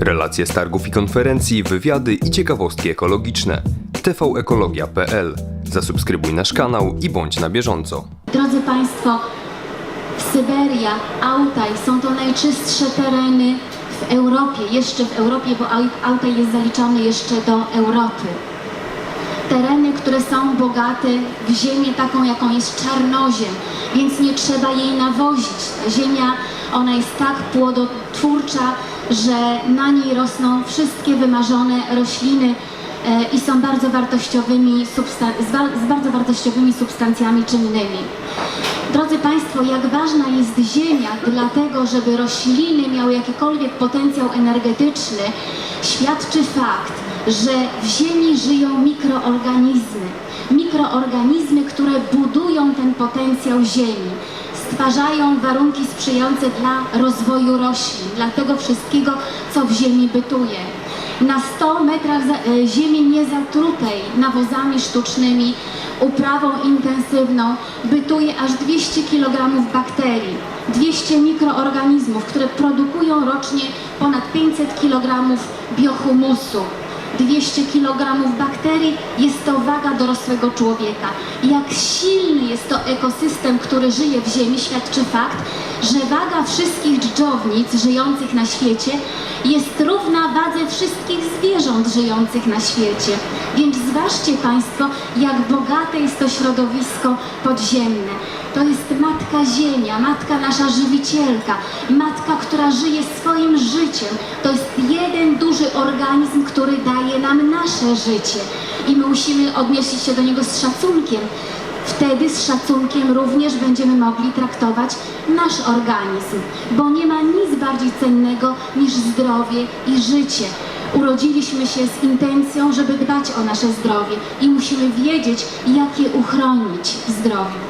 Relacje z targów i konferencji, wywiady i ciekawostki ekologiczne. tvekologia.pl. Zasubskrybuj nasz kanał i bądź na bieżąco. Drodzy Państwo, Syberia, Altaj są to najczystsze tereny w Europie, jeszcze w Europie, bo Al- Altaj jest zaliczany jeszcze do Europy. Tereny, które są bogate w ziemię taką, jaką jest czarnoziem, więc nie trzeba jej nawozić. Ta ziemia, ona jest tak płodotwórcza, że na niej rosną wszystkie wymarzone rośliny e, i są bardzo wartościowymi z bardzo wartościowymi substancjami czynnymi. Drodzy Państwo, jak ważna jest ziemia dlatego, żeby rośliny miały jakikolwiek potencjał energetyczny, świadczy fakt, że w ziemi żyją mikroorganizmy. Mikroorganizmy, które budują ten potencjał ziemi, stwarzają warunki sprzyjające dla rozwoju roślin, dla tego wszystkiego, co w ziemi bytuje. Na 100 metrach e, ziemi niezatrutej nawozami sztucznymi, uprawą intensywną bytuje aż 200 kg bakterii, 200 mikroorganizmów, które produkują rocznie ponad 500 kg biohumusu. 200 kg bakterii jest to waga dorosłego człowieka. Jak silny jest to ekosystem, który żyje w ziemi, świadczy fakt, że waga wszystkich dżdżownic żyjących na świecie jest równa wadze wszystkich zwierząt żyjących na świecie. Więc zważcie Państwo, jak bogate jest to środowisko podziemne. To jest Matka Ziemia, Matka nasza żywicielka, Matka, która żyje swoim życiem. To jest jeden duży organizm, który daje nam nasze życie i my musimy odnieść się do niego z szacunkiem. Wtedy z szacunkiem również będziemy mogli traktować nasz organizm, bo nie ma nic bardziej cennego niż zdrowie i życie. Urodziliśmy się z intencją, żeby dbać o nasze zdrowie i musimy wiedzieć, jak je uchronić w zdrowiu.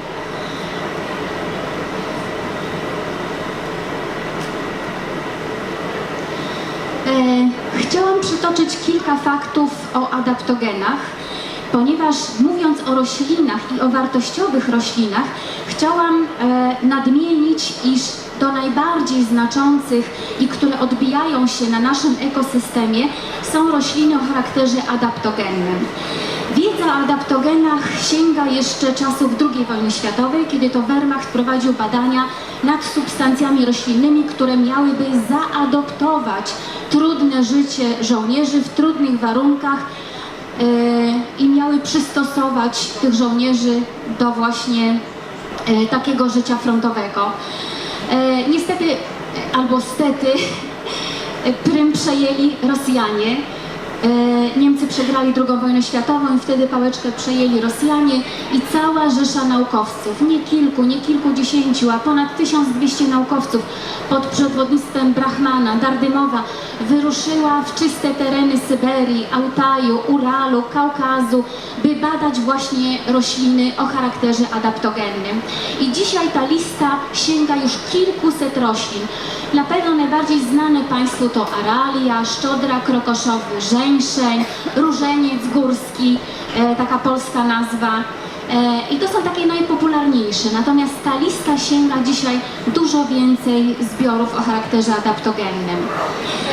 E, przytoczyć kilka faktów o adaptogenach, ponieważ mówiąc o roślinach i o wartościowych roślinach, chciałam e, nadmienić, iż do najbardziej znaczących i które odbijają się na naszym ekosystemie są rośliny o charakterze adaptogennym. Wiedza o adaptogenach sięga jeszcze czasów II wojny światowej, kiedy to Wehrmacht prowadził badania nad substancjami roślinnymi, które miałyby zaadoptować trudne życie żołnierzy w trudnych warunkach e, i miały przystosować tych żołnierzy do właśnie e, takiego życia frontowego. E, Niestety, albo stety, Prym przejęli Rosjanie. E, Niemcy przegrali II wojnę światową i wtedy pałeczkę przejęli Rosjanie i cała rzesza naukowców, nie kilku, nie kilkudziesięciu, a ponad 1200 naukowców pod przewodnictwem Brahmana, Dardymowa wyruszyła w czyste tereny Syberii, Altaju, Uralu, Kaukazu, by badać właśnie rośliny o charakterze adaptogennym. I dzisiaj ta lista sięga już kilkuset roślin. Na pewno najbardziej znane Państwu to aralia, szczodra krokoszowy, żeńszeń, różeniec górski, e, taka polska nazwa. E, I to są takie najpopularniejsze, natomiast ta lista sięga dzisiaj dużo więcej zbiorów o charakterze adaptogennym.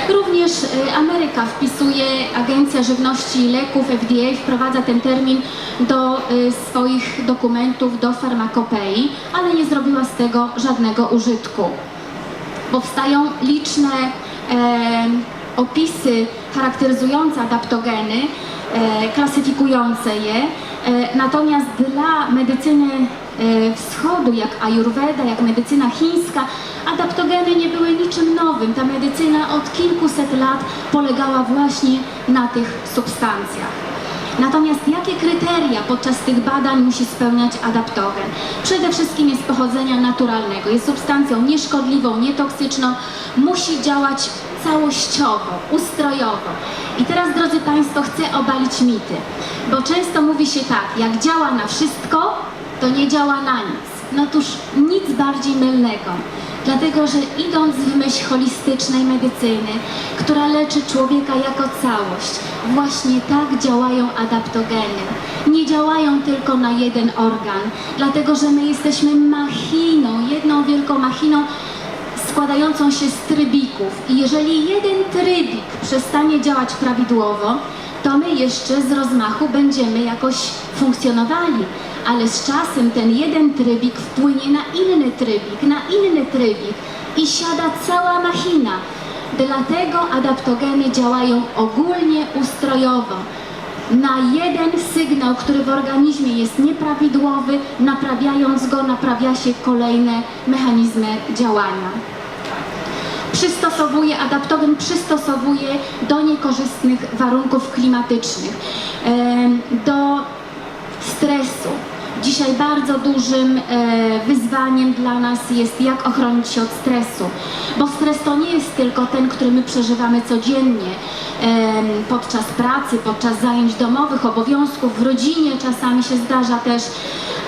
Również e, Ameryka wpisuje, Agencja Żywności i Leków FDA wprowadza ten termin do swoich dokumentów, do farmakopei, ale nie zrobiła z tego żadnego użytku powstają liczne opisy charakteryzujące adaptogeny, e, klasyfikujące je. E, natomiast dla medycyny e, wschodu, jak ayurveda, jak medycyna chińska, adaptogeny nie były niczym nowym. Ta medycyna od kilkuset lat polegała właśnie na tych substancjach. Natomiast jakie kryteria podczas tych badań musi spełniać adaptogen? Przede wszystkim jest pochodzenia naturalnego, jest substancją nieszkodliwą, nietoksyczną, musi działać całościowo, ustrojowo. I teraz, drodzy Państwo, chcę obalić mity, bo często mówi się tak, jak działa na wszystko, to nie działa na nic. No cóż, nic bardziej mylnego. Dlatego, że idąc w myśl holistycznej medycyny, która leczy człowieka jako całość, właśnie tak działają adaptogeny. Nie działają tylko na jeden organ, dlatego że my jesteśmy machiną, jedną wielką machiną składającą się z trybików. I jeżeli jeden trybik przestanie działać prawidłowo, to my jeszcze z rozmachu będziemy jakoś funkcjonowali. Ale z czasem ten jeden trybik wpłynie na inny trybik, na inny trybik i siada cała machina. Dlatego adaptogeny działają ogólnie ustrojowo. Na jeden sygnał, który w organizmie jest nieprawidłowy, naprawiając go, naprawia się kolejne mechanizmy działania przystosowuje, adaptogen przystosowuje do niekorzystnych warunków klimatycznych, do stresu. Dzisiaj bardzo dużym e, wyzwaniem dla nas jest jak ochronić się od stresu, bo stres to nie jest tylko ten, który my przeżywamy codziennie podczas pracy, podczas zajęć domowych, obowiązków, w rodzinie. Czasami się zdarza też,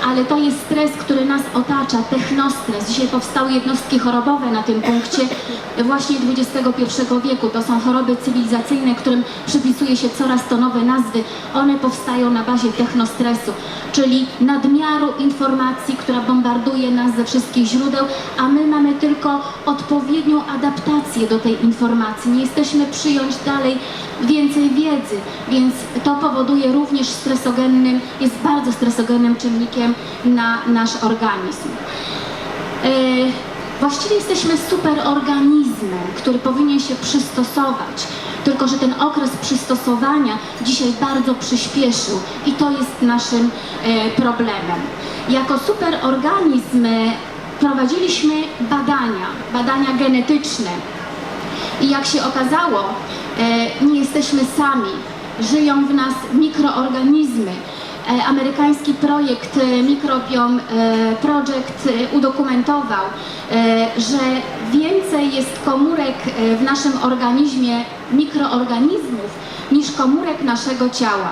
ale to jest stres, który nas otacza, technostres. Dzisiaj powstały jednostki chorobowe na tym punkcie właśnie XXI wieku. To są choroby cywilizacyjne, którym przypisuje się coraz to nowe nazwy. One powstają na bazie technostresu, czyli nadmiaru informacji, która bombarduje nas ze wszystkich źródeł, a my mamy tylko odpowiednią adaptację do tej informacji. Nie jesteśmy przyjąć dalej więcej wiedzy, więc to powoduje również stresogennym, jest bardzo stresogennym czynnikiem na nasz organizm. E, Właściwie jesteśmy superorganizmem, który powinien się przystosować. Tylko, że ten okres przystosowania dzisiaj bardzo przyspieszył i to jest naszym e, problemem. Jako superorganizm e, prowadziliśmy badania, badania genetyczne. I jak się okazało, nie jesteśmy sami. Żyją w nas mikroorganizmy. E, Amerykański projekt e, Microbiome e, Project udokumentował, że więcej jest komórek w naszym organizmie mikroorganizmów niż komórek naszego ciała.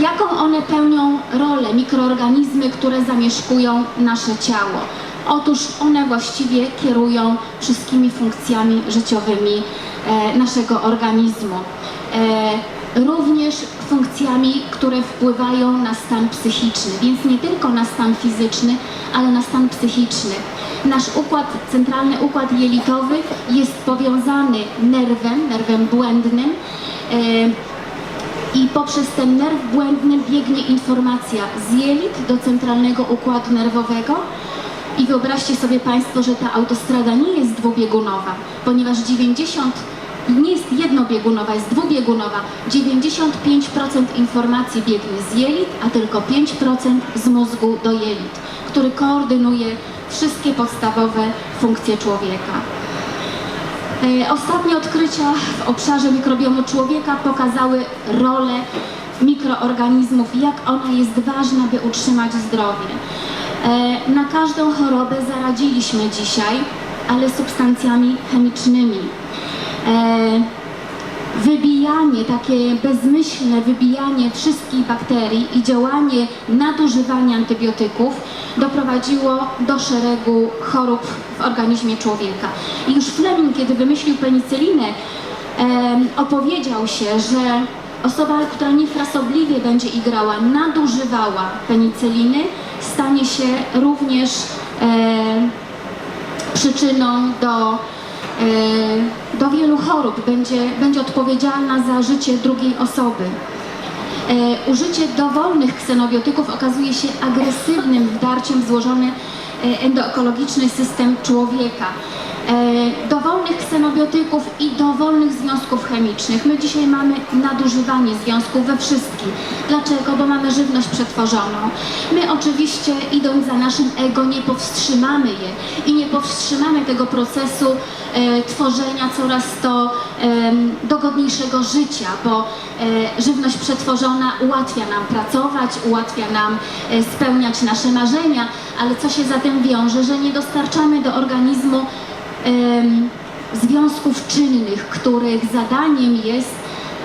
Jaką one pełnią rolę, mikroorganizmy, które zamieszkują nasze ciało? Otóż one właściwie kierują wszystkimi funkcjami życiowymi naszego organizmu. Również funkcjami, które wpływają na stan psychiczny, więc nie tylko na stan fizyczny, ale na stan psychiczny. Nasz układ, centralny układ jelitowy jest powiązany nerwem, nerwem błędnym, e, i poprzez ten nerw błędny biegnie informacja z jelit do centralnego układu nerwowego. I wyobraźcie sobie Państwo, że ta autostrada nie jest dwubiegunowa, ponieważ 90 nie jest jednobiegunowa, jest dwubiegunowa. 95% informacji biegnie z jelit, a tylko 5% z mózgu do jelit, który koordynuje wszystkie podstawowe funkcje człowieka. E, Ostatnie odkrycia w obszarze mikrobiomu człowieka pokazały rolę mikroorganizmów, jak ona jest ważna, by utrzymać zdrowie. E, Na każdą chorobę zaradziliśmy dzisiaj, ale substancjami chemicznymi. E, Wybijanie, takie bezmyślne wybijanie wszystkich bakterii i działanie nadużywania antybiotyków doprowadziło do szeregu chorób w organizmie człowieka. I już Fleming, kiedy wymyślił penicylinę, em, opowiedział się, że osoba, która niefrasobliwie będzie igrała, nadużywała penicyliny, stanie się również em, przyczyną do, e, do wielu chorób, będzie, będzie odpowiedzialna za życie drugiej osoby. E, użycie dowolnych ksenobiotyków okazuje się agresywnym wdarciem w złożony e, endoekologiczny system człowieka. E, dowolnych ksenobiotyków i dowolnych związków chemicznych. My dzisiaj mamy nadużywanie związków we wszystkich. Dlaczego? Bo mamy żywność przetworzoną. My oczywiście idąc za naszym ego nie powstrzymamy je i nie powstrzymamy tego procesu e, tworzenia coraz to em, dogodniejszego życia, bo e, żywność przetworzona ułatwia nam pracować, ułatwia nam e, spełniać nasze marzenia, ale co się za tym wiąże, że nie dostarczamy do organizmu związków czynnych, których zadaniem jest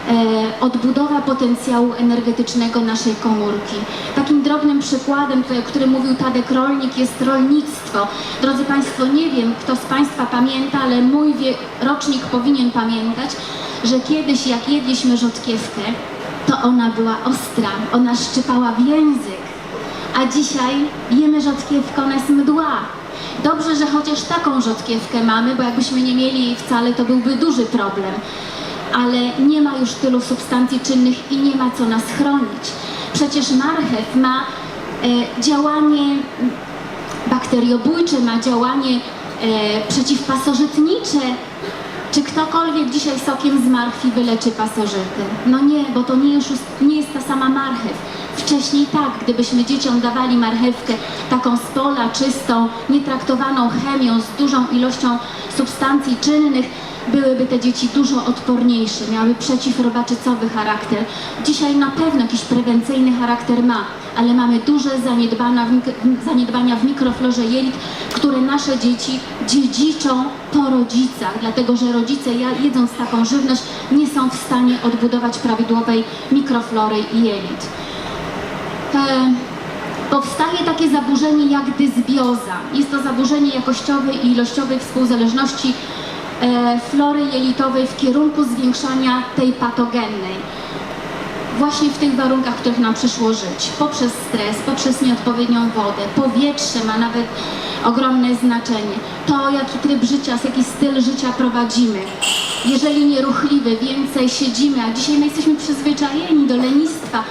e, odbudowa potencjału energetycznego naszej komórki. Takim drobnym przykładem, o którym mówił Tadek Rolnik, jest rolnictwo. Drodzy Państwo, nie wiem, kto z Państwa pamięta, ale mój rocznik powinien pamiętać, że kiedyś jak jedliśmy rzodkiewkę, to ona była ostra, ona szczypała w język, a dzisiaj jemy rzodkiewkę, ona jest mdła. Dobrze, że chociaż taką rzodkiewkę mamy, bo jakbyśmy nie mieli jej wcale, to byłby duży problem. Ale nie ma już tylu substancji czynnych i nie ma co nas chronić. Przecież marchew ma e, działanie bakteriobójcze, ma działanie e, przeciwpasożytnicze. Czy ktokolwiek dzisiaj sokiem z marchwi wyleczy pasożyty? No nie, bo to nie, już, nie jest ta sama marchew. Wcześniej tak, gdybyśmy dzieciom dawali marchewkę taką z pola, czystą, nietraktowaną chemią, z dużą ilością substancji czynnych, byłyby te dzieci dużo odporniejsze, miały przeciwrobaczycowy charakter. Dzisiaj na pewno jakiś prewencyjny charakter ma, ale mamy duże zaniedbania w, mikroflorze jelit, które nasze dzieci dziedziczą po rodzicach, dlatego że rodzice jedząc taką żywność nie są w stanie odbudować prawidłowej mikroflory jelit. Powstaje takie zaburzenie jak dysbioza. Jest to zaburzenie jakościowej i ilościowej współzależności e, flory jelitowej w kierunku zwiększania tej patogennej. Właśnie w tych warunkach, w których nam przyszło żyć. Poprzez stres, poprzez nieodpowiednią wodę. Powietrze ma nawet ogromne znaczenie. To, jaki tryb życia, jaki styl życia prowadzimy. Jeżeli nieruchliwy, więcej siedzimy, a dzisiaj my jesteśmy przyzwyczajeni do lenistwa,